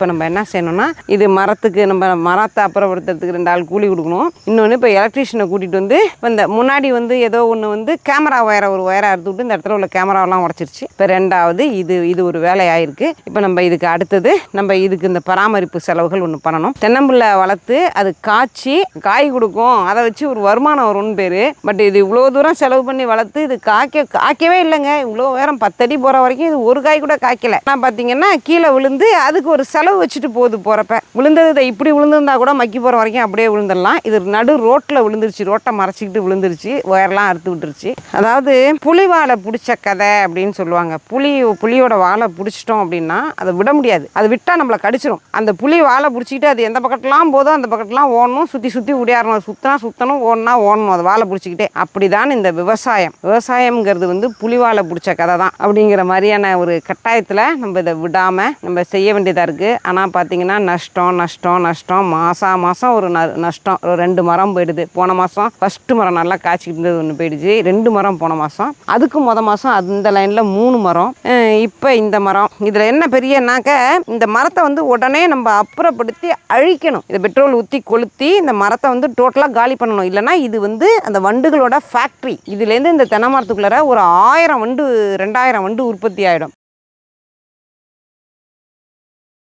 இப்போ நம்ம என்ன செய்யணும்னா இது மரத்துக்கு நம்ம மரத்தை அப்புறப்படுத்துறதுக்கு ரெண்டு ஆள் கூலி கொடுக்கணும். இன்னொன்று இப்போ எலக்ட்ரீஷியனை கூட்டிகிட்டு வந்து இப்போ இந்த முன்னாடி வந்து ஏதோ ஒன்று வந்து கேமரா ஒயரை ஒரு ஒயரை அறுத்து விட்டு இந்த இடத்துல உள்ள கேமராவெல்லாம் உடச்சிருச்சு. இப்போ ரெண்டாவது இது இது ஒரு வேலையாயிருக்கு. இப்போ நம்ம இதுக்கு அடுத்தது நம்ம இதுக்கு இந்த பராமரிப்பு செலவுகள் ஒன்று பண்ணணும். தென்னம்பிள்ளை வளர்த்து அது காய்ச்சி காய் கொடுக்கும். அதை வச்சு ஒரு வருமானம் வரும்னு பேர். பட் இது இவ்வளோ தூரம் செலவு பண்ணி வளர்த்து இது காய்க்க காய்க்கவே இல்லைங்க. இவ்வளோ உயரம் பத்தடி போகிற வரைக்கும் இது ஒரு காய் கூட காய்க்கல. நான் பார்த்தீங்கன்னா கீழே விழுந்து அதுக்கு ஒரு செலவு வச்சுட்டு போகுது போகிறப்ப விழுந்தது இதை இப்படி விழுந்திருந்தா கூட மக்கி போகிற வரைக்கும் அப்படியே விழுந்துடலாம். இது நடு ரோட்டில் விழுந்துருச்சு. ரோட்டை மறைச்சிக்கிட்டு விழுந்துருச்சு. ஒயர்லாம் அறுத்து விட்டுருச்சு. அதாவது புலி வாழை பிடிச்ச கதை அப்படின்னு சொல்லுவாங்க. புலி புலியோட வாழை பிடிச்சிட்டோம் அப்படின்னா அதை விட முடியாது. அது விட்டால் நம்மளை கடிச்சிடும் அந்த புலி வாழை பிடிச்சிக்கிட்டு அது எந்த பக்கத்துலாம் போதோ அந்த பக்கத்துலாம் ஓடணும். சுற்றி சுற்றி உடையாறணும் சுற்றினா சுற்றணும் ஓடனா ஓடணும். அது வாழை பிடிச்சிக்கிட்டே. அப்படிதான் இந்த விவசாயம். விவசாயம்ங்கிறது வந்து புலி வாழை பிடிச்ச கதை தான் அப்படிங்கிற மாதிரியான ஒரு கட்டாயத்தில் நம்ம இதை விடாமல் நம்ம செய்ய வேண்டியதாக இருக்குது ஆனால் பார்த்தீங்கன்னா நஷ்டம் நஷ்டம் நஷ்டம். மாதம் மாதம் ஒரு ந நஷ்டம். ஒரு ரெண்டு மரம் போயிடுது. போன மாதம் ஃபஸ்ட்டு மரம் நல்லா காய்ச்சிக்கிட்டு இருந்தது ஒன்று போயிடுச்சு. ரெண்டு மரம் போன மாதம் அதுக்கு மொதல் மாதம் அந்த லைனில் மூணு மரம். இப்போ இந்த மரம். இதில் என்ன பெரியனாக்க இந்த மரத்தை வந்து உடனே நம்ம அப்புறப்படுத்தி அழிக்கணும். இதை பெட்ரோல் ஊற்றி கொளுத்தி இந்த மரத்தை வந்து டோட்டலாக காலி பண்ணணும். இல்லைன்னா இது வந்து அந்த வண்டுகளோட ஃபேக்ட்ரி இதுலேருந்து இந்த தென்னை மரத்துக்குள்ளார ஒரு ஆயிரம் வண்டு ரெண்டாயிரம் வண்டு உற்பத்தி ஆகிடும்